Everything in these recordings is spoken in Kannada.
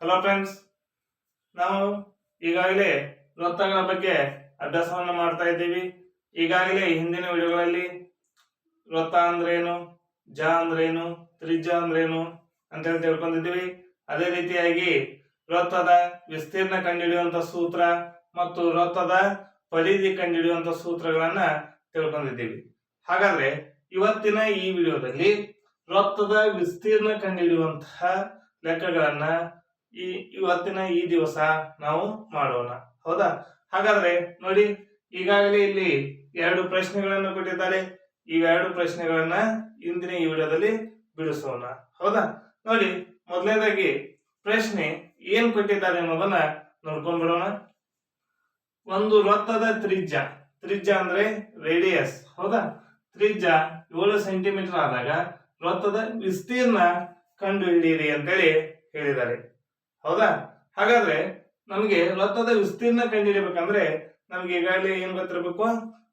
ಹಲೋ ಫ್ರೆಂಡ್ಸ್ ನಾವು ಈಗಾಗಲೇ ವೃತ್ತಗಳ ಬಗ್ಗೆ ಅಭ್ಯಾಸವನ್ನು ಮಾಡ್ತಾ ಇದ್ದೀವಿ. ಈಗಾಗಲೇ ಹಿಂದಿನ ವಿಡಿಯೋಗಳಲ್ಲಿ ವೃತ್ತ ಅಂದ್ರೇನು ಜ ಅಂದ್ರೇನು ತ್ರಿಜ್ಯ ಅಂದ್ರೇನು ಅಂತ ಹೇಳಿ ತಿಳ್ಕೊಂಡಿದ್ದೀವಿ. ಅದೇ ರೀತಿಯಾಗಿ ವೃತ್ತದ ವಿಸ್ತೀರ್ಣ ಕಂಡುಹಿಡಿಯುವಂತ ಸೂತ್ರ ಮತ್ತು ವೃತ್ತದ ಪರಿಧಿ ಕಂಡುಹಿಡಿಯುವಂತ ಸೂತ್ರಗಳನ್ನ ತಿಳ್ಕೊಂಡಿದ್ದೀವಿ. ಹಾಗಾದ್ರೆ ಇವತ್ತಿನ ಈ ವಿಡಿಯೋದಲ್ಲಿ ವೃತ್ತದ ವಿಸ್ತೀರ್ಣ ಕಂಡುಹಿಡಿಯುವಂತಹ ಲೆಕ್ಕಗಳನ್ನ ಈ ಇವತ್ತಿನ ಈ ದಿವಸ ನಾವು ಮಾಡೋಣ. ಹೌದಾ? ಹಾಗಾದ್ರೆ ನೋಡಿ, ಈಗಾಗಲೇ ಇಲ್ಲಿ ಎರಡು ಪ್ರಶ್ನೆಗಳನ್ನು ಕೊಟ್ಟಿದ್ದಾರೆ. ಇವೆರಡು ಪ್ರಶ್ನೆಗಳನ್ನ ಇಂದಿನ ಈ ವಿಡಿಯೋದಲ್ಲಿ ಬಿಡಿಸೋಣ. ಹೌದಾ? ನೋಡಿ, ಮೊದಲನೇದಾಗಿ ಪ್ರಶ್ನೆ ಏನ್ ಕೊಟ್ಟಿದ್ದಾರೆ ಅನ್ನೋದನ್ನ ನೋಡ್ಕೊಂಡ್ ಬಿಡೋಣ ಒಂದು ವೃತ್ತದ ತ್ರಿಜ್ಯ. ತ್ರಿಜ್ಯ ಅಂದ್ರೆ ರೇಡಿಯಸ್ ಹೌದಾ? ತ್ರಿಜ್ಯ ಏಳು ಸೆಂಟಿಮೀಟರ್ ಆದಾಗ ವೃತ್ತದ ವಿಸ್ತೀರ್ಣ ಕಂಡುಹಿಡಿಯಿರಿ ಅಂತೇಳಿ ಹೇಳಿದ್ದಾರೆ. ಹೌದಾ? ಹಾಗಾದ್ರೆ ನಮಗೆ ವೃತ್ತದ ವಿಸ್ತೀರ್ಣ ಕಂಡುಹಿಡಿಯಬೇಕಂದ್ರೆ ನಮ್ಗೆ ಈಗಾಗಲೇ ಏನ್ ಗೊತ್ತಿರಬೇಕು?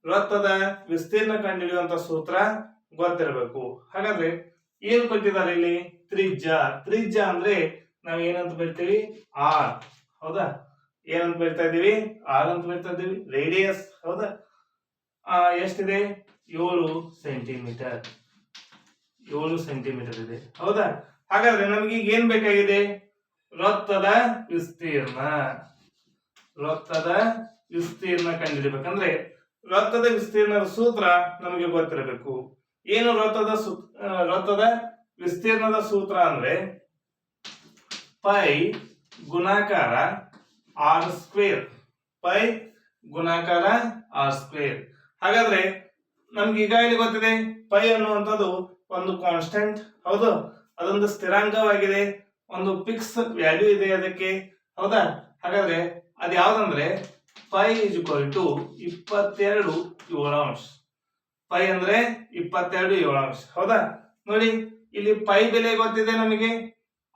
ವೃತ್ತದ ವಿಸ್ತೀರ್ಣ ಕಂಡುಹಿಡಿಯುವಂತ ಸೂತ್ರ ಗೊತ್ತಿರಬೇಕು. ಹಾಗಾದ್ರೆ ಏನ್ ಕೊಟ್ಟಿದ್ದಾರೆ ಇಲ್ಲಿ? ತ್ರಿಜ್ಯ. ತ್ರಿಜ್ಯ ಅಂದ್ರೆ ನಾವ್ ಏನಂತ ಬರಿತೀವಿ? ಆರ್ ಹೌದಾ? ಏನಂತ ಬರಿತಾ ಇದೀವಿ ಆರ್ ಅಂತ ಬರಿತಾ ಇದೀವಿ ರೇಡಿಯಸ್ ಹೌದಾ? ಎಷ್ಟಿದೆ? ಏಳು ಸೆಂಟಿಮೀಟರ್. ಏಳು ಸೆಂಟಿಮೀಟರ್ ಇದೆ. ಹೌದಾ? ಹಾಗಾದ್ರೆ ನಮ್ಗೆ ಈಗ ಏನ್ ಬೇಕಾಗಿದೆ? ವೃತ್ತದ ವಿಸ್ತೀರ್ಣ. ವೃತ್ತದ ವಿಸ್ತೀರ್ಣ ಕಂಡುಹಿಡಿಬೇಕಂದ್ರೆ ವೃತ್ತದ ವಿಸ್ತೀರ್ಣದ ಸೂತ್ರ ನಮಗೆ ಗೊತ್ತಿರಬೇಕು. ಏನು ವೃತ್ತದ ವೃತ್ತದ ವಿಸ್ತೀರ್ಣದ ಸೂತ್ರ ಅಂದ್ರೆ ಪೈ ಗುಣಾಕಾರ ಆರ್ ಸ್ಕ್ವೇರ್. ಪೈ ಗುಣಾಕಾರ ಆರ್ ಸ್ಕ್ವೇರ್. ಹಾಗಾದ್ರೆ ನಮ್ಗೆ ಈಗಾಗಲೇ ಗೊತ್ತಿದೆ, ಪೈ ಅನ್ನುವಂಥದ್ದು ಒಂದು ಕಾನ್ಸ್ಟೆಂಟ್ ಹೌದು, ಅದೊಂದು ಸ್ಥಿರಾಂಕವಾಗಿದೆ. ಒಂದು ಫಿಕ್ಸ್ ವ್ಯಾಲ್ಯೂ ಇದೆ ಅದಕ್ಕೆ? ಹೌದಾ? ಹಾಗಾದ್ರೆ ಅದು ಯಾವ್ದಂದ್ರೆ? ಪೈ ಇಸ್ ಇಕ್ವಲ್ ಟು ಇಪ್ಪತ್ತೆರಡು ಏಳಾಂಶ ಪೈ ಅಂದ್ರೆ ಇಪ್ಪತ್ತೆರಡು ಏಳಾಂಶ ಹೌದಾ? ನೋಡಿ, ಇಲ್ಲಿ ಪೈ ಬೆಲೆ ಗೊತ್ತಿದೆ ನಮಗೆ?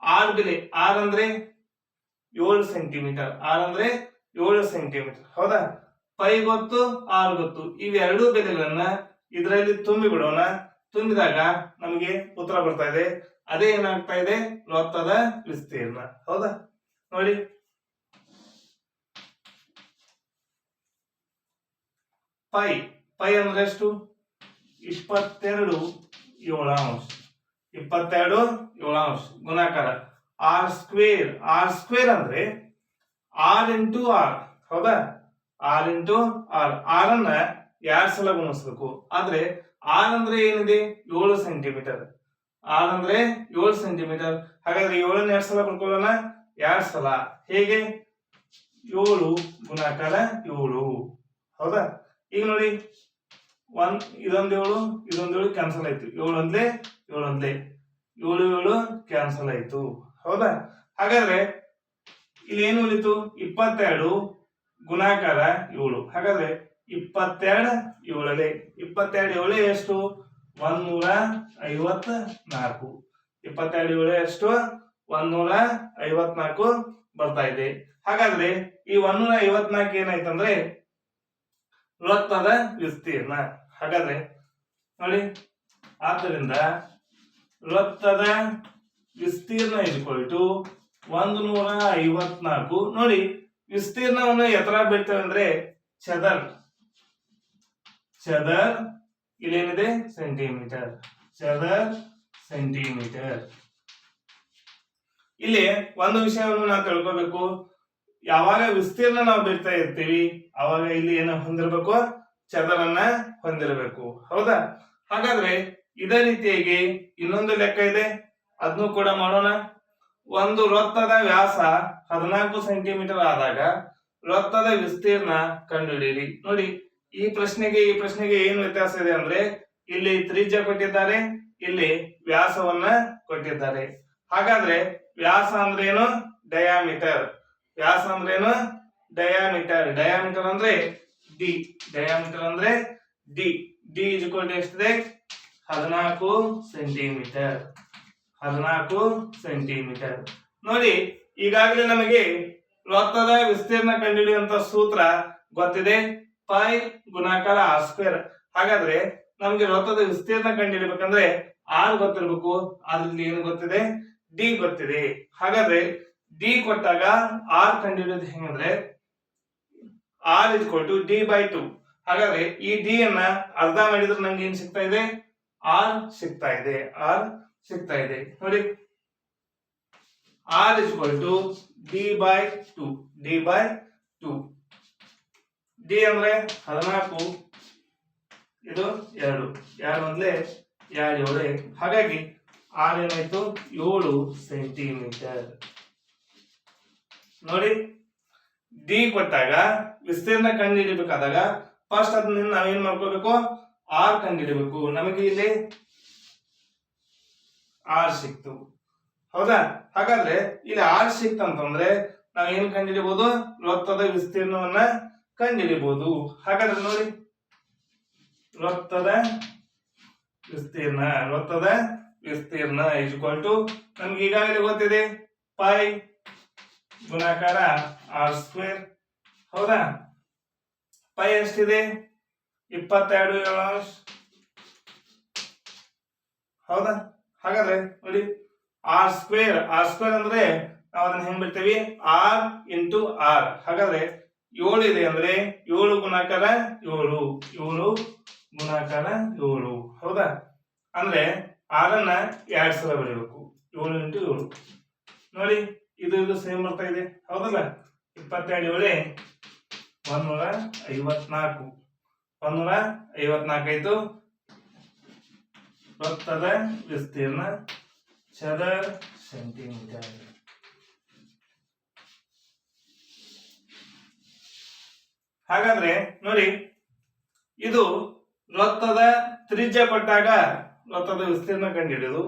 ಆರ್ ಬೆಲೆ. ಆರ್ ಅಂದ್ರೆ ಏಳು ಸೆಂಟಿಮೀಟರ್. ಆರ್ ಅಂದ್ರೆ ಏಳು ಸೆಂಟಿಮೀಟರ್. ಹೌದಾ? ಪೈ ಗೊತ್ತು ಆರ್ ಗೊತ್ತು. ಇವೆರಡೂ ಬೆಲೆಗಳನ್ನ ಇದರಲ್ಲಿ ತುಂಬಿ ಬಿಡೋಣ ತುಂಬಿದಾಗ ನಮಗೆ ಉತ್ತರ ಬರ್ತಾ ಇದೆ. ಅದೇ ಏನಾಗ್ತಾ ಇದೆ? ಲೋತದ ವಿಸ್ತೀರ್ಣ. ಹೌದಾ? ನೋಡಿ. ಪೈ. ಪೈ ಅಂದ್ರೆ ಎಷ್ಟು? ಇಪ್ಪತ್ತೆರಡು ಏಳಾಂಶ ಇಪ್ಪತ್ತೆರಡು ಏಳಾಂಶ ಗುಣಾಕಾರ. ಆರ್ ಸ್ಕ್ವೇರ್ ಆರ್ ಸ್ಕ್ವೇರ್ ಅಂದ್ರೆ ಆರ್ ಇಂಟು ಆರ್ ಹೌದಾ? ಆರ್ ಇಂಟು ಆರ್ ಆರ್ ಅನ್ನ ಎರಡ್ ಸಲ ಗುಣಿಸ್ಬೇಕು. ಆದ್ರೆ ಆರ್ ಅಂದ್ರೆ ಏನಿದೆ? ಏಳು ಸೆಂಟಿಮೀಟರ್ ಆರ್ ಏಳು ಸೆಂಟಿಮೀಟರ್ ಹಾಗಾದ್ರೆ ಏಳನ್ನ ಎರಡ್ ಸಲ ಬರ್ಕೊಳ್ಳೋಣ ಎರಡು ಸಲ. ಹೇಗೆ? ಏಳು ಗುಣಾಕಾರ ಏಳು. ಹೌದಾ? ಈಗ ನೋಡಿ ಒಂದ್ ಇದೊಂದು ಏಳು ಇದೊಂದು ಏಳು ಕ್ಯಾನ್ಸಲ್ ಆಯ್ತು. ಏಳು ಒಂದ್ಲೆ ಏಳು ಅಂದ್ಲೆ. ಏಳು ಏಳು ಕ್ಯಾನ್ಸಲ್ ಆಯ್ತು. ಹೌದಾ? ಹಾಗಾದ್ರೆ ಇಲ್ಲಿ ಏನು ಉಳಿತು ಇಪ್ಪತ್ತೆರಡು ಗುಣಾಕಾರ ಏಳು. ಹಾಗಾದ್ರೆ ಇಪ್ಪತ್ತೆರಡು ಏಳಲೆ ಇಪ್ಪತ್ತೆರಡು ಏಳು ಎಷ್ಟು? ಒಂದೂರ ಐವತ್ ನಾಲ್ಕು ಇಪ್ಪತ್ತೆರಡು ಏಳು ಎಷ್ಟು ಒಂದೂರ ಐವತ್ನಾಲ್ಕು ಬರ್ತಾ ಇದೆ. ಹಾಗಾದ್ರೆ ಈ ಒಂದೂರ ಐವತ್ನಾಲ್ಕು ಏನಾಯ್ತಂದ್ರೆ ವೃತ್ತದ ವಿಸ್ತೀರ್ಣ. ಹಾಗಾದ್ರೆ ನೋಡಿ, ಆದ್ದರಿಂದ ವೃತ್ತದ ವಿಸ್ತೀರ್ಣ ಇದ್ಕೊಳ್ತು ಒಂದು ನೂರ ಐವತ್ನಾಲ್ಕು. ನೋಡಿ, ವಿಸ್ತೀರ್ಣವನ್ನು ಎತ್ತರ ಬೀಳ್ತೇವೆ ಅಂದ್ರೆ ಚದರ್. ಚದರ್ ಇಲ್ಲೇನಿದೆ? ಸೆಂಟಿಮೀಟರ್ ಚದರ್ ಸೆಂಟಿಮೀಟರ್ ಇಲ್ಲಿ ಒಂದು ವಿಷಯವನ್ನು ನಾವು ತಿಳ್ಕೊಬೇಕು. ಯಾವಾಗ ವಿಸ್ತೀರ್ಣ ನಾವು ಬಿಡ್ತಾ ಇರ್ತೀವಿ, ಅವಾಗ ಇಲ್ಲಿ ಏನು ಹೊಂದಿರಬೇಕು? ಚದರನ್ನ ಹೊಂದಿರಬೇಕು. ಹೌದಾ? ಹಾಗಾದ್ರೆ ಇದೇ ರೀತಿಯಾಗಿ ಇನ್ನೊಂದು ಲೆಕ್ಕ ಇದೆ. ಅದನ್ನು ಕೂಡ ಮಾಡೋಣ. ಒಂದು ವೃತ್ತದ ವ್ಯಾಸ ಹದಿನಾಲ್ಕು ಸೆಂಟಿಮೀಟರ್ ಆದಾಗ ವೃತ್ತದ ವಿಸ್ತೀರ್ಣ ಕಂಡುಹಿಡಿಯಿರಿ. ನೋಡಿ. ಈ ಪ್ರಶ್ನೆಗೆ ಈ ಪ್ರಶ್ನೆಗೆ ಏನು ವ್ಯತ್ಯಾಸ ಇದೆ ಅಂದ್ರೆ, ಇಲ್ಲಿ ತ್ರಿಜ್ಯ ಕೊಟ್ಟಿದ್ದಾರೆ, ಇಲ್ಲಿ ವ್ಯಾಸವನ್ನ ಕೊಟ್ಟಿದ್ದಾರೆ. ಹಾಗಾದ್ರೆ ವ್ಯಾಸ ಅಂದ್ರೇನು ಡಯಾಮೀಟರ್ ವ್ಯಾಸ ಅಂದ್ರೇನು ಡಯಾಮೀಟರ್ ಡಯಾಮೀಟರ್ ಅಂದ್ರೆ ಡಿ ಡಯಾಮೀಟರ್ ಅಂದ್ರೆ ಡಿ ಡಿ ಇಜ್ಕೊಲ್ ಎಷ್ಟಿದೆ? ಹದಿನಾಲ್ಕು ಸೆಂಟಿಮೀಟರ್ ಹದಿನಾಲ್ಕು ಸೆಂಟಿಮೀಟರ್ ನೋಡಿ, ಈಗಾಗಲೇ ನಮಗೆ ವೃತ್ತದ ವಿಸ್ತೀರ್ಣ ಕಂಡುಹಿಡಿಯುವಂತ ಸೂತ್ರ ಗೊತ್ತಿದೆ. ಪೈ ಗುಣಾಕಾರ ಆರ್ ಸ್ಕ್ವೇರ್ ಹಾಗಾದ್ರೆ ನಮ್ಗೆ ವೃತ್ತದ ವಿಸ್ತೀರ್ಣ ಕಂಡುಹಿಡಿಬೇಕಂದ್ರೆ ಆರ್ ಗೊತ್ತಿರ್ಬೇಕು. ಅದ್ರಲ್ಲಿ ಏನು ಗೊತ್ತಿದೆ? ಡಿ ಗೊತ್ತಿದೆ. ಹಾಗಾದ್ರೆ ಡಿ ಕೊಟ್ಟಾಗ ಆರ್ ಕಂಡಿಡಿಯೋದು ಹೆಂಗಂದ್ರೆ R is to D by two ಹಾಗಾದ್ರೆ ಈ ಡಿ ಅನ್ನ ಅರ್ಧ ಮಾಡಿದ್ರೆ ನಂಗೆ ಏನ್ ಸಿಗ್ತಾ ಇದೆ? ಆರ್ ಸಿಗ್ತಾ ಇದೆ. ಆರ್ ಸಿಗ್ತಾ ಇದೆ. ನೋಡಿ. ಆರ್ ಇಸ್ ಕೊಟ್ಟು D by two D by two D ಅಂದ್ರೆ ಹದಿನಾಲ್ಕು, ಇದು ಎರಡು. ಎರಡು ಒಂದ್ಲೆ ಎರಡು ಏಳು ಹಾಗಾಗಿ ಆರ್ ಏನಾಯ್ತು? ಏಳು ಸೆಂಟಿಮೀಟರ್ ನೋಡಿ ಡಿ ಕೊಟ್ಟಾಗ ವಿಸ್ತೀರ್ಣ ಕಂಡುಹಿಡಿಬೇಕಾದಾಗ ಫಸ್ಟ್ ಅದನ್ನ ನಾವೇನ್ ಮಾಡ್ಕೋಬೇಕು? ಆರ್ ಕಂಡುಹಿಡಿಬೇಕು. ನಮಗೆ ಇಲ್ಲಿ ಆರ್ ಸಿಕ್ತು. ಹೌದಾ? ಹಾಗಾದ್ರೆ ಇಲ್ಲಿ ಆರ್ ಸಿಕ್ತಂತಂದ್ರೆ ನಾವ್ ಏನ್ ಕಂಡುಹಿಡಿಬಹುದು ವೃತ್ತದ ವಿಸ್ತೀರ್ಣವನ್ನ ಕಂಡುಹಿಡಿಬಹುದು ಹಾಗಾದ್ರೆ ನೋಡಿ. ವೃತ್ತದ ವಿಸ್ತೀರ್ಣ ವೃತ್ತದ ವಿಸ್ತೀರ್ಣ ಈಕ್ವಲ್ ಟು ನಮ್ಗೆ ಈಗಾಗಲೇ ಗೊತ್ತಿದೆ. ಪೈ ಗುಣಾಕಾರ ಆರ್ ಸ್ಕ್ವೇರ್ ಹೌದಾ? ಪೈ ಎಷ್ಟಿದೆ? ಇಪ್ಪತ್ತೆರಡು ಏಳು ಹೌದಾ? ಹಾಗಾದ್ರೆ ನೋಡಿ. ಆರ್ ಸ್ಕ್ವೇರ್ ಆರ್ ಸ್ಕ್ವೇರ್ ಅಂದ್ರೆ ನಾವು ಅದನ್ನ ಹೆಂಗ್ ಬಿಡ್ತೇವಿ? ಆರ್ ಇಂಟು ಆರ್ ಹಾಗಾದ್ರೆ ಏಳು ಇದೆ ಅಂದ್ರೆ ಏಳು ಗುಣಾಕಾರ ಏಳು ಏಳು ಗುಣಾಕಾರ ಏಳು. ಹೌದಾ? ಅಂದ್ರೆ ಆರನ್ನ ಎರಡ್ ಸಲ ಬರೀಬೇಕು. ಏಳು ಇಂಟು ಏಳು. ನೋಡಿ, ಇದು ಇದು ಸೇಮ್ ಬರ್ತಾ ಇದೆ. ಹೌದಲ್ಲ? ಇಪ್ಪತ್ತೆರಡು ಏಳೆ ಒಂದೂರ ಐವತ್ನಾಲ್ಕು. ಒಂದೂರ ಐವತ್ನಾಲ್ಕಾಯ್ತು ವೃತ್ತದ ವಿಸ್ತೀರ್ಣ ಚದರ ಸೆಂಟಿಮೀಟರ್ ಹಾಗಾದ್ರೆ ನೋಡಿ, ಇದು ವೃತ್ತದ ತ್ರಿಜ್ಯ ಕೊಟ್ಟಾಗ ವೃತ್ತದ ವಿಸ್ತೀರ್ಣ ಕಂಡುಹಿಡಿಯೋದು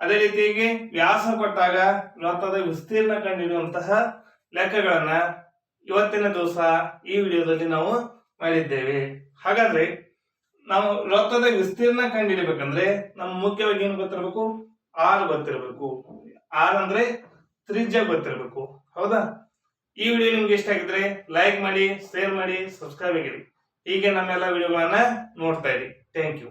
ಅದೇ ರೀತಿಯಾಗಿ ವ್ಯಾಸ ಕೊಟ್ಟಾಗ ವೃತ್ತದ ವಿಸ್ತೀರ್ಣ ಕಂಡುಹಿಡಿಯುವಂತಹ ಲೆಕ್ಕಗಳನ್ನ ಇವತ್ತಿನ ದಿವಸ ಈ ವಿಡಿಯೋದಲ್ಲಿ ನಾವು ಮಾಡಿದ್ದೇವೆ. ಹಾಗಾದ್ರೆ ನಾವು ವೃತ್ತದ ವಿಸ್ತೀರ್ಣ ಕಂಡುಹಿಡಿಬೇಕಂದ್ರೆ ನಮ್ ಮುಖ್ಯವಾಗಿ ಏನು ಗೊತ್ತಿರಬೇಕು? ಆರ್ ಗೊತ್ತಿರಬೇಕು. ಆರ್ ಅಂದ್ರೆ ತ್ರಿಜ್ಯ ಗೊತ್ತಿರಬೇಕು. ಹೌದಾ? ಈ ವಿಡಿಯೋ ನಿಮ್ಗೆ ಇಷ್ಟ ಆಗಿದ್ರೆ ಲೈಕ್ ಮಾಡಿ ಶೇರ್ ಮಾಡಿ ಸಬ್ಸ್ಕ್ರೈಬ್ ಆಗಿರಿ. ಹೀಗೆ ನಮ್ಮೆಲ್ಲ ವಿಡಿಯೋಗಳನ್ನ ನೋಡ್ತಾ ಇರಿ. Thank you